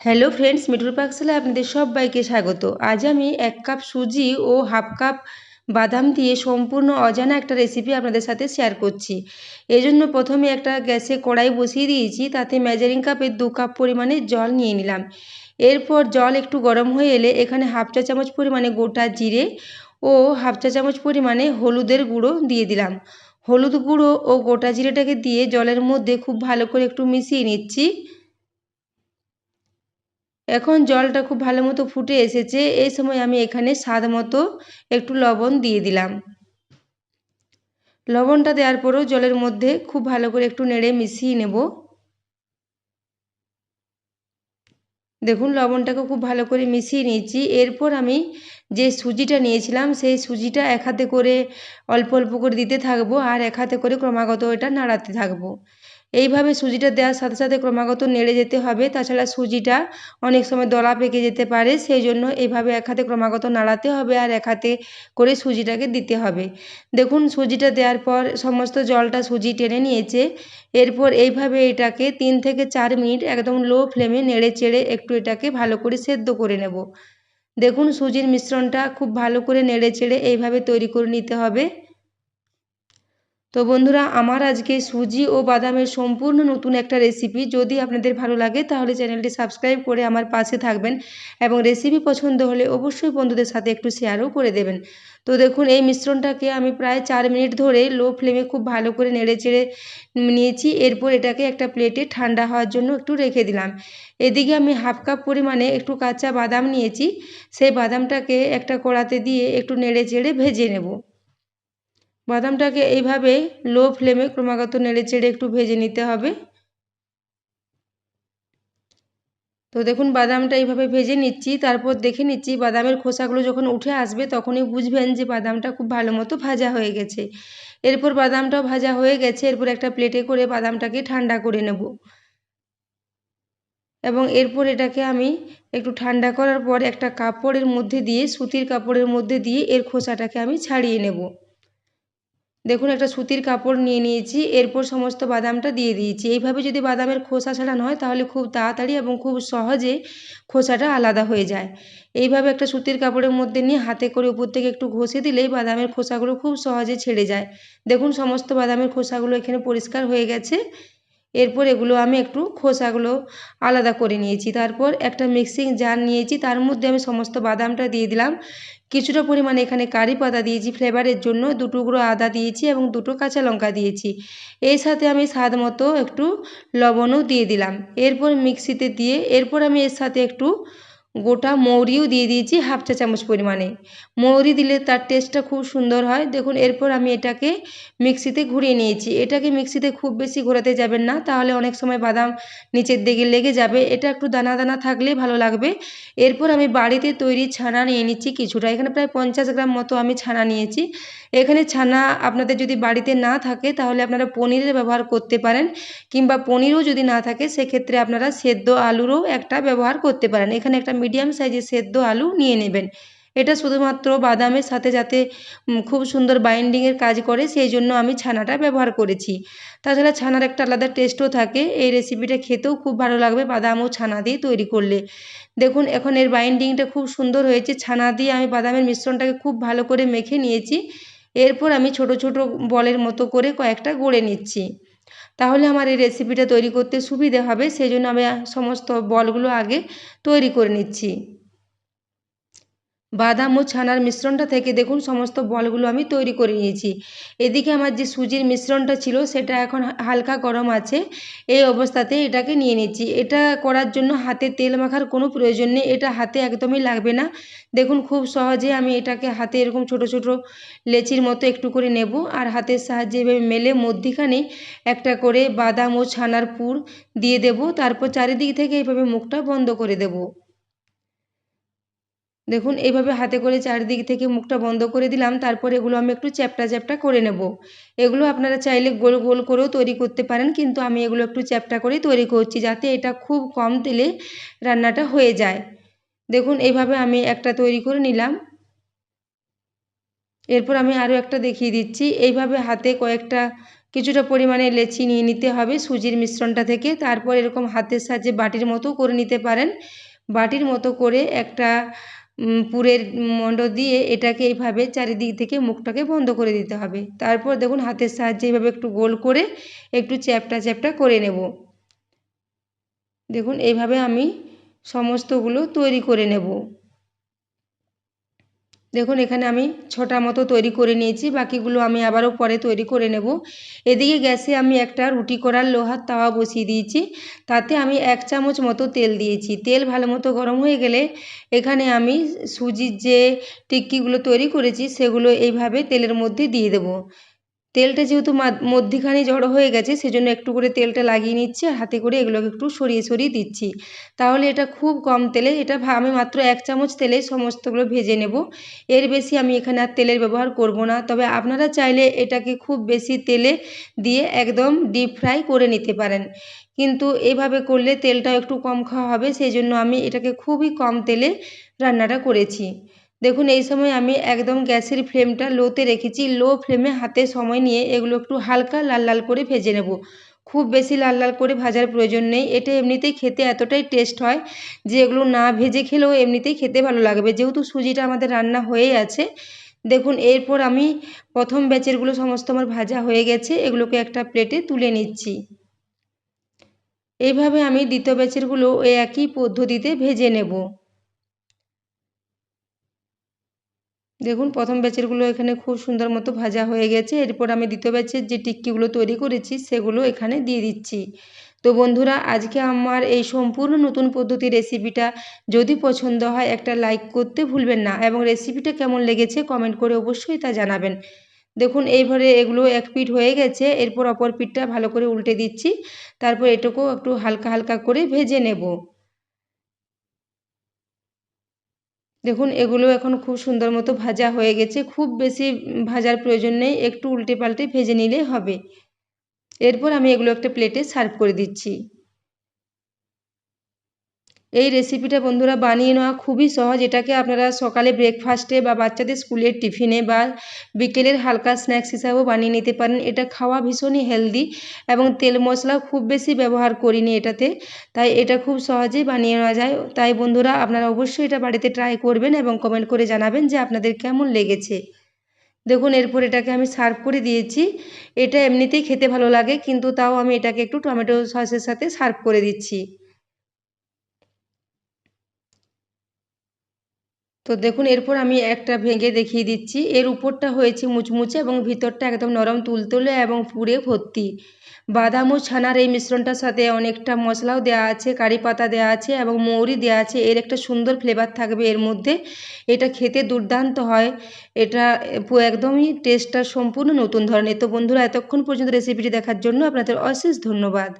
Hello friends মিঠুর পাকশালে আপনাদের সবাইকে স্বাগত। আজ আমি এক কাপ সুজি ও হাফ কাপ বাদাম দিয়ে সম্পূর্ণ অজানা একটা রেসিপি আপনাদের সাথে শেয়ার করছি। এজন্য প্রথমে একটা গ্যাসে কড়াই বসিয়ে দিয়েছি, তাতে মেজারিং কাপের দু কাপ পরিমাণে জল নিয়ে নিলাম। এরপর জল একটু গরম হয়ে এলে এখানে হাফ চা চামচ পরিমাণে গোটা জিরে ও হাফ চা চামচ পরিমাণে হলুদের গুঁড়ো দিয়ে দিলাম। হলুদ গুঁড়ো ও গোটা জিরেটাকে দিয়ে জলের মধ্যে খুব ভালো করে একটু মিশিয়ে নিচ্ছি। এখন জলটা খুব ভালো মতো ফুটে এসেছে। এই সময় আমি এখানে স্বাদ মতো একটু লবণ দিয়ে দিলাম। লবণটা দেওয়ার পরেও জলের মধ্যে খুব ভালো করে একটু নেড়ে মিশিয়ে নেব। দেখুন, লবণটাকে খুব ভালো করে মিশিয়ে নিয়েছি। এরপর আমি যে সুজিটা নিয়েছিলাম, সেই সুজিটা এক হাতে করে অল্প অল্প করে দিতে থাকব আর এক হাতে করে ক্রমাগত এটা নাড়াতে থাকব। এইভাবে সুজিটা দেওয়ার সাথে সাথে ক্রমাগত নেড়ে যেতে হবে। তাছাড়া সুজিটা অনেক সময় দলা পেকে যেতে পারে, সেই জন্য এইভাবে এক হাতে ক্রমাগত নাড়াতে হবে আর এক হাতে করে সুজিটাকে দিতে হবে। দেখুন, সুজিটা দেওয়ার পর সমস্ত জলটা সুজি টেনে নিয়েছে। এরপর এইভাবে এটাকে তিন থেকে চার মিনিট একদম লো ফ্লেমে নেড়ে চেড়ে একটু এটাকে ভালো করে সেদ্ধ করে নেব। দেখুন, সুজির মিশ্রণটা খুব ভালো করে নেড়ে চেড়ে এইভাবে তৈরি করে নিতে হবে। তো বন্ধুরা, আমার আজকে সুজি ও বাদামের সম্পূর্ণ নতুন একটা রেসিপি যদি আপনাদের ভালো লাগে, তাহলে চ্যানেলটি সাবস্ক্রাইব করে আমার পাশে থাকবেন এবং রেসিপি পছন্দ হলে অবশ্যই বন্ধুদের সাথে একটু শেয়ারও করে দেবেন। তো দেখুন, এই মিশ্রণটাকে আমি প্রায় চার মিনিট ধরে লো ফ্লেমে খুব ভালো করে নেড়ে চেড়ে নিয়েছি। এরপর এটাকে একটা প্লেটে ঠান্ডা হওয়ার জন্য একটু রেখে দিলাম। এদিকে আমি হাফ কাপ পরিমাণে একটু কাঁচা বাদাম নিয়েছি। সেই বাদামটাকে একটা কড়াতে দিয়ে একটু নেড়ে চেড়ে ভেজে নেব। বাদামটাকে এইভাবে লো ফ্লেমে ক্রমাগত নেড়ে চেড়ে একটু ভেজে নিতে হবে। তো দেখুন, বাদামটা এইভাবে ভেজে নিচ্ছি, তারপর দেখে নিচ্ছি বাদামের খোসাগুলো যখন উঠে আসবে তখনই বুঝবেন যে বাদামটা খুব ভালো মতো ভাজা হয়ে গেছে। এরপর বাদামটাও ভাজা হয়ে গেছে, এরপর একটা প্লেটে করে বাদামটাকে ঠান্ডা করে নেব। এবং এরপর এটাকে আমি একটু ঠান্ডা করার পর একটা কাপড়ের মধ্যে দিয়ে, সুতির কাপড়ের মধ্যে দিয়ে এর খোসাটাকে আমি ছাড়িয়ে নেব। দেখুন, একটা সুতির কাপড় নিয়ে নিয়েছি, এরপর সমস্ত বাদামটা দিয়ে দিয়েছি। এইভাবে যদি বাদামের খোসা ছাড়ানো হয়, তাহলে খুব তাড়াতাড়ি এবং খুব সহজে খোসাটা আলাদা হয়ে যায়। এইভাবে একটা সুতির কাপড়ের মধ্যে নিয়ে হাতে করে উপর থেকে একটু ঘষে দিলেই বাদামের খোসাগুলো খুব সহজে ছেড়ে যায়। দেখুন, সমস্ত বাদামের খোসাগুলো এখানে পরিষ্কার হয়ে গেছে। এরপর এগুলো আমি একটু খোসাগুলো আলাদা করে নিয়েছি। তারপর একটা মিক্সিং জার নিয়েছি, তার মধ্যে আমি সমস্ত বাদামটা দিয়ে দিলাম। কিছুটা পরিমাণে এখানে কারি পাতা দিয়েছি ফ্লেভারের জন্য দু টুকরো আদা দিয়েছি এবং দুটো কাঁচা লঙ্কা দিয়েছি। এর সাথে আমি স্বাদ মতো একটু লবণও দিয়ে দিলাম। এরপর মিক্সিতে দিয়ে, এরপর আমি এর সাথে একটু গোটা মৌরিও দিয়ে দিয়েছি হাফ চা চামচ পরিমাণে। মৌরি দিলে তার টেস্টটা খুব সুন্দর হয়। দেখুন, এরপর আমি এটাকে মিক্সিতে ঘুরিয়ে নিয়েছি। এটাকে মিক্সিতে খুব বেশি ঘোরাতে যাবেন না, তাহলে অনেক সময় বাদাম নিচের দিকে লেগে যাবে। এটা একটু দানা দানা থাকলে ভালো লাগবে। এরপর আমি বাড়িতে তৈরি ছানা নিয়ে নিচ্ছি কিছুটা। এখানে প্রায় পঞ্চাশ গ্রাম মতো আমি ছানা নিয়েছি। এখানে ছানা আপনাদের যদি বাড়িতে না থাকে, তাহলে আপনারা পনিরের ব্যবহার করতে পারেন কিংবা পনিরও যদি না থাকে, সেক্ষেত্রে আপনারা সেদ্ধ আলুরও একটা ব্যবহার করতে পারেন। এখানে একটা মিডিয়াম সাইজের সেদ্ধ আলু নিয়ে নেবেন। এটা শুধুমাত্র বাদামের সাথে যাতে খুব সুন্দর বাইন্ডিংয়ের কাজ করে, সেই জন্য আমি ছানাটা ব্যবহার করেছি। তাছাড়া ছানার একটা আলাদা টেস্টও থাকে। এই রেসিপিটা খেতেও খুব ভালো লাগবে বাদাম ও ছানা দিয়ে তৈরি করলে। দেখুন, এখন এর বাইন্ডিংটা খুব সুন্দর হয়েছে। ছানা দিয়ে আমি বাদামের মিশ্রণটাকে খুব ভালো করে মেখে নিয়েছি। এরপর আমি ছোট ছোট বলের মতো করে কয়েকটা গড়ে নিচ্ছি। তাহলে আমার এই রেসিপিটা তৈরি করতে সুবিধে হবে। সেই জন্য আমি সমস্ত বলগুলো আগে তৈরি করে নিচ্ছি। বাদাম ও ছানার মিশ্রণটা থেকে দেখুন, সমস্ত বলগুলো আমি তৈরি করে নিয়েছি। এদিকে আমার যে সুজির মিশ্রণটা ছিল, সেটা এখন হালকা গরম আছে। এই অবস্থাতে এটাকে নিয়ে নিচ্ছি। এটা করার জন্য হাতে তেল মাখার কোনো প্রয়োজন নেই। এটা হাতে একদমই লাগবে না। দেখুন, খুব সহজে আমি এটাকে হাতে এরকম ছোট ছোট লেচির মতো একটু করে নেব। আর হাতের সাহায্যে এভাবে মেলে মধ্যিখানে একটা করে বাদাম ও ছানার পুর দিয়ে দেব। তারপর চারিদিক থেকে এইভাবে মুখটা বন্ধ করে দেবো। দেখুন, এইভাবে হাতে করে চারদিক থেকে মুখটা বন্ধ করে দিলাম, তারপর এগুলো আমি একটু চ্যাপটা চ্যাপটা করে নেব। এগুলো আপনারা চাইলে গোল গোল করেও তৈরি করতে পারেন, কিন্তু আমি এগুলো একটু চ্যাপটা করেই তৈরি করছি যাতে এটা খুব কম তেলে রান্নাটা হয়ে যায়। দেখুন, এইভাবে আমি একটা তৈরি করে নিলাম। এরপর আমি আরও একটা দেখিয়ে দিচ্ছি। এইভাবে হাতে কয়েকটা কিছুটা পরিমাণে লেচি নিয়ে নিতে হবে সুজির মিশ্রণটা থেকে। তারপর এরকম হাতের সাহায্যে বাটির মতো করে নিতে পারেন। বাটির মতো করে একটা পুরের মণ্ড দিয়ে এটাকে এইভাবে চারিদিক থেকে মুখটাকে বন্ধ করে দিতে হবে। তারপর দেখুন হাতের সাহায্যে এইভাবে একটু গোল করে একটু চ্যাপটা চ্যাপটা করে নেব। দেখুন এইভাবে আমি সমস্তগুলো তৈরি করে নেব। দেখুন, এখানে আমি ছটা মতো তৈরি করে নিয়েছি, বাকিগুলো আমি আবারও পরে তৈরি করে নেব। এদিকে গ্যাসে আমি একটা রুটি করার লোহার তাওয়া বসিয়ে দিয়েছি, তাতে আমি এক চামচ মতো তেল দিয়েছি। তেল ভালো মতো গরম হয়ে গেলে এখানে আমি সুজির যে টিক্কিগুলো তৈরি করেছি, সেগুলো এইভাবে তেলের মধ্যে দিয়ে দেবো। তেলটা যেহেতু মধ্যিখানে জড়ো হয়ে গেছে, সেজন্য একটু করে তেলটা লাগিয়ে নিচ্ছি আর হাতে করে এগুলোকে একটু সরিয়ে সরিয়ে দিচ্ছি। তাহলে এটা খুব কম তেলে, এটা আমি মাত্র এক চামচ তেলে সমস্তগুলো ভেজে নেব। এর বেশি আমি এখানে আর তেলের ব্যবহার করব না। তবে আপনারা চাইলে এটাকে খুব বেশি তেলে দিয়ে একদম ডিপ ফ্রাই করে নিতে পারেন। কিন্তু এভাবে করলে তেলটাও একটু কম খাওয়া হবে সেই জন্য আমি এটাকে খুবই কম তেলে রান্নাটা করেছি। দেখুন, এই সময় আমি একদম গ্যাসের ফ্লেমটা লোতে রেখেছি। লো ফ্লেমে হাতে সময় নিয়ে এগুলো একটু হালকা লাল লাল করে ভেজে নেব। খুব বেশি লাল লাল করে ভাজার প্রয়োজন নেই। এটা এমনিতেই খেতে এতটাই টেস্ট হয় যে এগুলো না ভেজে খেলেও এমনিতেই খেতে ভালো লাগবে। যেহেতু সুজিটা আমাদের রান্না হয়েই আছে, দেখুন, এরপর আমি প্রথম ব্যাচেরগুলো সমস্ত আমার ভাজা হয়ে গেছে। এগুলোকে একটা প্লেটে তুলে নিচ্ছি। এইভাবে আমি দ্বিতীয় ব্যাচেরগুলো একই পদ্ধতিতে ভেজে নেব। দেখুন, প্রথম ব্যাচেরগুলো এখানে খুব সুন্দর মতো ভাজা হয়ে গেছে। এরপর আমি দ্বিতীয় ব্যাচের যে টিক্কিগুলো তৈরি করেছি, সেগুলো এখানে দিয়ে দিচ্ছি। তো বন্ধুরা, আজকে আমার এই সম্পূর্ণ নতুন পদ্ধতির রেসিপিটা যদি পছন্দ হয়, একটা লাইক করতে ভুলবেন না এবং রেসিপিটা কেমন লেগেছে কমেন্ট করে অবশ্যই তা জানাবেন। দেখুন, এইভাবে এগুলো এক পিঠ হয়ে গেছে। এরপর অপর পিঠটা ভালো করে উল্টে দিচ্ছি। তারপর এটুকু একটু হালকা হালকা করে ভেজে নেব। দেখুন, এগুলো এখন খুব সুন্দর মতো ভাজা হয়ে গেছে। খুব বেশি ভাজার প্রয়োজন নেই, একটু উল্টে পাল্টে ভেজে নিলেই হবে। এরপর আমি এগুলো একটা প্লেটে সার্ভ করে দিচ্ছি। এই রেসিপিটা বন্ধুরা বানিয়ে নেওয়া খুবই সহজ। এটাকে আপনারা সকালে ব্রেকফাস্টে বা বাচ্চাদের স্কুলের টিফিনে বা বিকেলের হালকা স্ন্যাক্স হিসাবেও বানিয়ে নিতে পারেন। এটা খাওয়া ভীষণই হেলদি এবং তেল মশলা খুব বেশি ব্যবহার করিনি এটাতে, তাই এটা খুব সহজেই বানিয়ে নেওয়া যায়। তাই বন্ধুরা আপনারা অবশ্যই এটা বাড়িতে ট্রাই করবেন এবং কমেন্ট করে জানাবেন যে আপনাদের কেমন লেগেছে। দেখুন, এরপর এটাকে আমি সার্ভ করে দিয়েছি। এটা এমনিতেই খেতে ভালো লাগে, কিন্তু তাও আমি এটাকে একটু টমেটো সসের সাথে সার্ভ করে দিচ্ছি। তো দেখুন, এরপর আমি একটা ভেঙে দেখিয়ে দিচ্ছি। এর উপরটা হয়েছে মুচমুচে এবং ভিতরটা একদম নরম তুলতুলে এবং পুরে ভর্তি। বাদাম ও ছানার এই মিশ্রণটার সাথে অনেকটা মশলাও দেওয়া আছে, কারি পাতা দেওয়া আছে এবং মৌরি দেওয়া আছে। এর একটা সুন্দর ফ্লেভার থাকবে এর মধ্যে। এটা খেতে দুর্দান্ত হয়। এটা একদমই টেস্টটা সম্পূর্ণ নতুন ধরনের। তো বন্ধুরা, এতক্ষণ পর্যন্ত রেসিপিটি দেখার জন্য আপনাদের অশেষ ধন্যবাদ।